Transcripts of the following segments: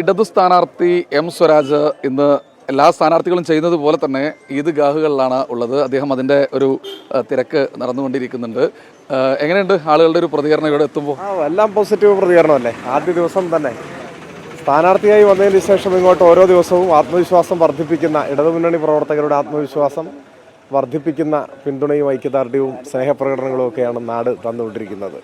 ഇടതു സ്ഥാനാർത്ഥി എം സ്വരാജ് ഇന്ന് എല്ലാ സ്ഥാനാർത്ഥികളും ചെയ്യുന്നത് പോലെ തന്നെ ഈദ് ഗാഹുകളിലാണ് ഉള്ളത്. അദ്ദേഹം അതിന്റെ ഒരു തിരക്ക് നടന്നുകൊണ്ടിരിക്കുന്നുണ്ട്. എങ്ങനെയുണ്ട് ആളുകളുടെ ഒരു പ്രതികരണം ഇവിടെ എത്തുമ്പോൾ? എല്ലാം പോസിറ്റീവ് പ്രതികരണമല്ലേ? ആദ്യ ദിവസം തന്നെ. സ്ഥാനാർത്ഥിയായി വന്നതിന് ശേഷം ഇങ്ങോട്ട് ഓരോ ദിവസവും ആത്മവിശ്വാസം വർദ്ധിപ്പിക്കുന്ന ഇടതുമുന്നണി പ്രവർത്തകരുടെ ആത്മവിശ്വാസം വർദ്ധിപ്പിക്കുന്ന പിന്തുണയും ഐക്യദാർഢ്യവും സ്നേഹപ്രകടനങ്ങളും ഒക്കെയാണ് നാട് തന്നുകൊണ്ടിരിക്കുന്നത്.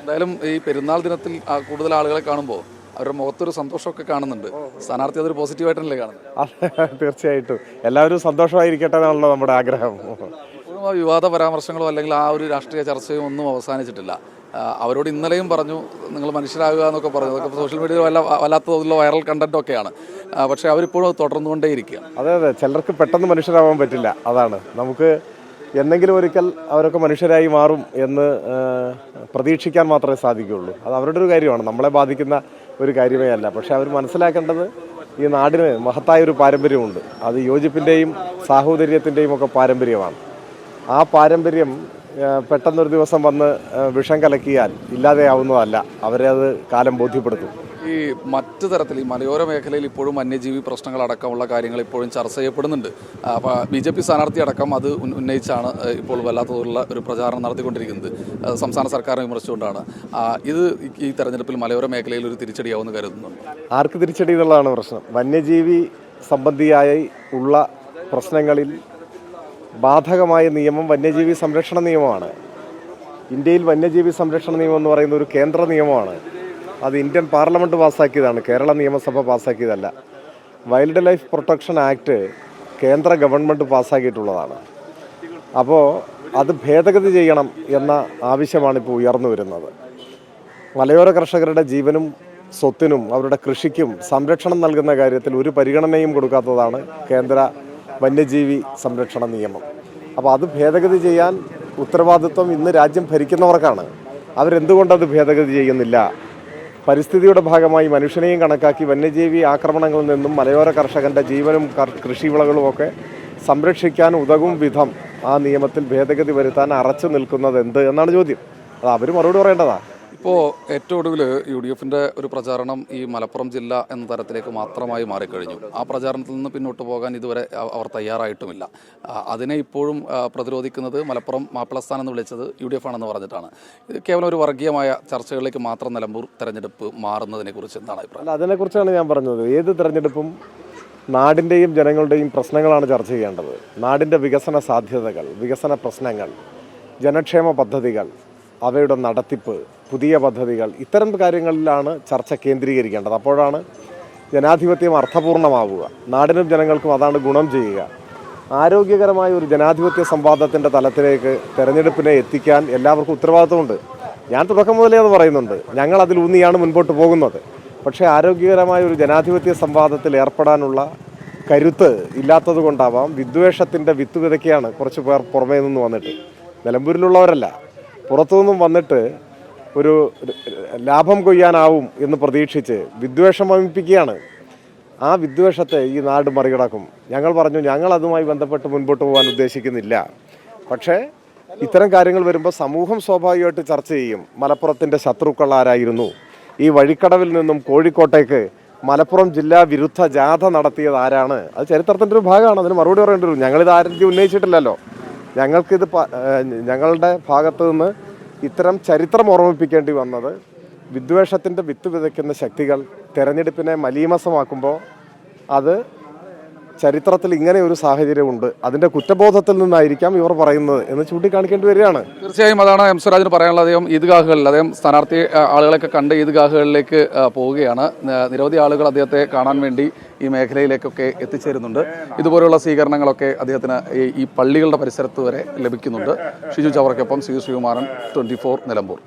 എന്തായാലും ഈ പെരുന്നാൾ ദിനത്തിൽ കൂടുതൽ ആളുകളെ കാണുമ്പോൾ അവരുടെ മുഖത്തൊരു സന്തോഷമൊക്കെ കാണുന്നുണ്ട്. സ്ഥാനാർത്ഥി അതൊരു പോസിറ്റീവായിട്ടല്ലേ കാണുന്നത്? തീർച്ചയായിട്ടും. എല്ലാവരും സന്തോഷമായിരിക്കട്ടെ എന്നാണല്ലോ നമ്മുടെ ആഗ്രഹം. ആ വിവാദ പരാമർശങ്ങളോ അല്ലെങ്കിൽ ആ ഒരു രാഷ്ട്രീയ ചർച്ചയോ ഒന്നും അവസാനിച്ചിട്ടില്ല. അവരോട് ഇന്നലെയും പറഞ്ഞു നിങ്ങൾ മനുഷ്യരാകുക എന്നൊക്കെ പറഞ്ഞു. അതൊക്കെ സോഷ്യൽ മീഡിയയിൽ വല്ല വല്ലാത്ത തോതിലുള്ള വൈറൽ കണ്ടന്റ് ഒക്കെയാണ്. പക്ഷേ അവരിപ്പോഴും അത് തുടർന്നുകൊണ്ടേയിരിക്കുകയാണ്. അതെ അതെ. ചിലർക്ക് പെട്ടെന്ന് മനുഷ്യരാവാൻ പറ്റില്ല. അതാണ്. നമുക്ക് എന്നെങ്കിലും ഒരിക്കൽ അവരൊക്കെ മനുഷ്യരായി മാറും എന്ന് പ്രതീക്ഷിക്കാൻ മാത്രമേ സാധിക്കുകയുള്ളൂ. അത് അവരുടെ ഒരു കാര്യമാണ്. നമ്മളെ ബാധിക്കുന്ന ഒരു കാര്യമേ അല്ല. പക്ഷെ അവർ മനസ്സിലാക്കേണ്ടത് ഈ നാടിന് മഹത്തായ ഒരു പാരമ്പര്യമുണ്ട്. അത് യോജിപ്പിന്റെയും സാഹോദര്യത്തിന്റെയും ഒക്കെ പാരമ്പര്യമാണ്. ആ പാരമ്പര്യം പെട്ടെന്നൊരു ദിവസം വന്ന് വിഷം കലക്കിയാൽ ഇല്ലാതെയാവുന്നതല്ല. അവരെ അത് കാലം ബോധ്യപ്പെടുത്തും. ഈ മറ്റു തരത്തിൽ ഈ മലയോര മേഖലയിൽ ഇപ്പോഴും വന്യജീവി പ്രശ്നങ്ങളടക്കമുള്ള കാര്യങ്ങൾ ഇപ്പോഴും ചർച്ച ചെയ്യപ്പെടുന്നുണ്ട്. അപ്പോൾ ബി ജെ പി സ്ഥാനാർത്ഥി അടക്കം അത് ഉന്നയിച്ചാണ് ഇപ്പോൾ വല്ലാത്ത തോതിലുള്ള ഒരു പ്രചാരണം നടത്തിക്കൊണ്ടിരിക്കുന്നത്. സംസ്ഥാന സർക്കാരിനെ വിമർശിച്ചുകൊണ്ടാണ്. ഇത് ഈ- ഈ തെരഞ്ഞെടുപ്പിൽ മലയോര മേഖലയിൽ ഒരു തിരിച്ചടിയാവുമെന്ന് കരുതുന്നുണ്ട്? ആർക്ക് തിരിച്ചടി എന്നുള്ളതാണ് പ്രശ്നം. വന്യജീവി സംബന്ധിയായി ഉള്ള പ്രശ്നങ്ങളിൽ ബാധകമായ നിയമം വന്യജീവി സംരക്ഷണ നിയമമാണ്. ഇന്ത്യയിൽ വന്യജീവി സംരക്ഷണ നിയമം എന്ന് പറയുന്ന ഒരു കേന്ദ്ര നിയമമാണ്. അത് ഇന്ത്യൻ പാർലമെന്റ് പാസ്സാക്കിയതാണ്. കേരള നിയമസഭ പാസ്സാക്കിയതല്ല. വൈൽഡ് ലൈഫ് പ്രൊട്ടക്ഷൻ ആക്ട് കേന്ദ്ര ഗവൺമെന്റ് പാസ്സാക്കിയിട്ടുള്ളതാണ്. അപ്പോൾ അത് ഭേദഗതി ചെയ്യണം എന്ന ആവശ്യമാണ് ഇപ്പോൾ ഉയർന്നു വരുന്നത്. മലയോര കർഷകരുടെ ജീവനും സ്വത്തിനും അവരുടെ കൃഷിക്കും സംരക്ഷണം നൽകുന്ന കാര്യത്തിൽ ഒരു പരിഗണനയും കൊടുക്കാത്തതാണ് കേന്ദ്ര വന്യജീവി സംരക്ഷണ നിയമം. അപ്പോൾ അത് ഭേദഗതി ചെയ്യാൻ ഉത്തരവാദിത്വം ഇന്ന് രാജ്യം ഭരിക്കുന്നവർക്കാണ്. അവരെന്തുകൊണ്ടത് ഭേദഗതി ചെയ്യുന്നില്ല? പരിസ്ഥിതിയുടെ ഭാഗമായി മനുഷ്യനെയും കണക്കാക്കി വന്യജീവി ആക്രമണങ്ങളിൽ നിന്നും മലയോര കർഷകന്റെ ജീവനും കർ- കൃഷിവിളകളും ഒക്കെ സംരക്ഷിക്കാൻ ഉതകും വിധം ആ നിയമത്തിൽ ഭേദഗതി വരുത്താൻ അറച്ചു നിൽക്കുന്നത് എന്ത് എന്നാണ് ചോദ്യം. അത് അവർ മറുപടി പറയേണ്ടതാ. ഇപ്പോൾ ഏറ്റവും ഒടുവിൽ യു ഡി എഫിന്റെ ഒരു പ്രചാരണം ഈ മലപ്പുറം ജില്ല എന്ന തരത്തിലേക്ക് മാത്രമായി മാറിക്കഴിഞ്ഞു. ആ പ്രചാരണത്തിൽ നിന്ന് പിന്നോട്ട് പോകാൻ ഇതുവരെ അവർ തയ്യാറായിട്ടുമില്ല. അതിനെ ഇപ്പോഴും പ്രതിരോധിക്കുന്നത് മലപ്പുറം മാപ്പിളസ്ഥാനെന്ന് വിളിച്ചത് യു ഡി എഫ് ആണെന്ന് പറഞ്ഞിട്ടാണ്. ഇത് കേവലം ഒരു വർഗീയമായ ചർച്ചകളിലേക്ക് മാത്രം നിലമ്പൂർ തെരഞ്ഞെടുപ്പ് മാറുന്നതിനെക്കുറിച്ച് എന്താണ് അഭിപ്രായം? അതിനെക്കുറിച്ചാണ് ഞാൻ പറഞ്ഞത്. ഏത് തെരഞ്ഞെടുപ്പും നാടിന്റെയും ജനങ്ങളുടെയും പ്രശ്നങ്ങളാണ് ചർച്ച ചെയ്യേണ്ടത്. നാടിന്റെ വികസന സാധ്യതകൾ വികസന പ്രശ്നങ്ങൾ ജനക്ഷേമ പദ്ധതികൾ അവയുടെ നടത്തിപ്പ് പുതിയ പദ്ധതികൾ ഇത്തരം കാര്യങ്ങളിലാണ് ചർച്ച കേന്ദ്രീകരിക്കേണ്ടത്. അപ്പോഴാണ് ജനാധിപത്യം അർത്ഥപൂർണമാവുക. നാടിനും ജനങ്ങൾക്കും അതാണ് ഗുണം ചെയ്യുക. ആരോഗ്യകരമായ ഒരു ജനാധിപത്യ സംവാദത്തിന്റെ തലത്തിലേക്ക് തെരഞ്ഞെടുപ്പിനെ എത്തിക്കാൻ എല്ലാവർക്കും ഉത്തരവാദിത്വമുണ്ട്. ഞാൻ തുടക്കം മുതലേ അത് പറയുന്നുണ്ട്. ഞങ്ങൾ അതിൽ ഊന്നിയാണ് മുൻപോട്ട് പോകുന്നത്. പക്ഷേ ആരോഗ്യകരമായ ഒരു ജനാധിപത്യ സംവാദത്തിൽ ഏർപ്പെടാനുള്ള കരുത്ത് ഇല്ലാത്തത് കൊണ്ടാവാം വിദ്വേഷത്തിന്റെ വിത്ത് വിതയ്ക്കുകയാണ് കുറച്ച് പേർ പുറമേ നിന്ന് വന്നിട്ട്. നിലമ്പൂരിലുള്ളവരല്ല. പുറത്തുനിന്നും വന്നിട്ട് ഒരു ലാഭം കൊയ്യാനാവും എന്ന് പ്രതീക്ഷിച്ച് വിദ്വേഷം വമിപ്പിക്കുകയാണ്. ആ വിദ്വേഷത്തെ ഈ നാട് മറികടക്കും. ഞങ്ങൾ പറഞ്ഞു ഞങ്ങൾ അതുമായി ബന്ധപ്പെട്ട് മുൻപോട്ട് പോകാൻ ഉദ്ദേശിക്കുന്നില്ല. പക്ഷേ ഇത്തരം കാര്യങ്ങൾ വരുമ്പോൾ സമൂഹം സ്വാഭാവികമായിട്ട് ചർച്ച ചെയ്യും. മലപ്പുറത്തിന്റെ ശത്രുക്കൾ ആരായിരുന്നു? ഈ വഴിക്കടവിൽ നിന്നും കോഴിക്കോട്ടേക്ക് മലപ്പുറം ജില്ലാ വിരുദ്ധ ജാഥ നടത്തിയത് ആരാണ്? അത് ചരിത്രത്തിന്റെ ഒരു ഭാഗമാണ്. അതിന് മറുപടി പറയേണ്ടി വരും. ഞങ്ങളിത് ആരെങ്കിലും ഉന്നയിച്ചിട്ടില്ലല്ലോ. ഞങ്ങൾക്കിത് ഞങ്ങളുടെ ഭാഗത്തു നിന്ന് ഇത്തരം ചരിത്രം ഓർമ്മിപ്പിക്കേണ്ടി വന്നത് വിദ്വേഷത്തിന്റെ വിത്ത് വിതയ്ക്കുന്ന ശക്തികൾ തെരഞ്ഞെടുപ്പിനെ മലീമസമാക്കുമ്പോൾ അത് ചരിത്രത്തിൽ ഇങ്ങനെ ഒരു സാഹചര്യമുണ്ട് അതിന്റെ കുറ്റബോധത്തിൽ നിന്നായിരിക്കാം ഇവർ പറയുന്നത് എന്ന് ചൂണ്ടിക്കാണിക്കേണ്ടി വരികയാണ്. തീർച്ചയായും അതാണ് എം സ്വരാജിന് പറയാനുള്ളത്. അദ്ദേഹം ഈദ്ഗാഹുകളിൽ അദ്ദേഹം സ്ഥാനാർത്ഥി ആളുകളൊക്കെ കണ്ട് ഈദ്ഗാഹുകളിലേക്ക് പോവുകയാണ്. നിരവധി ആളുകൾ അദ്ദേഹത്തെ കാണാൻ വേണ്ടി ഈ മേഖലയിലേക്കൊക്കെ എത്തിച്ചേരുന്നുണ്ട്. ഇതുപോലെയുള്ള സ്വീകരണങ്ങളൊക്കെ അദ്ദേഹത്തിന് ഈ- പള്ളികളുടെ പരിസരത്ത് വരെ ലഭിക്കുന്നുണ്ട്. Shiju ചവറയ്ക്കൊപ്പം C Sreekumaran twenty four Nilambur.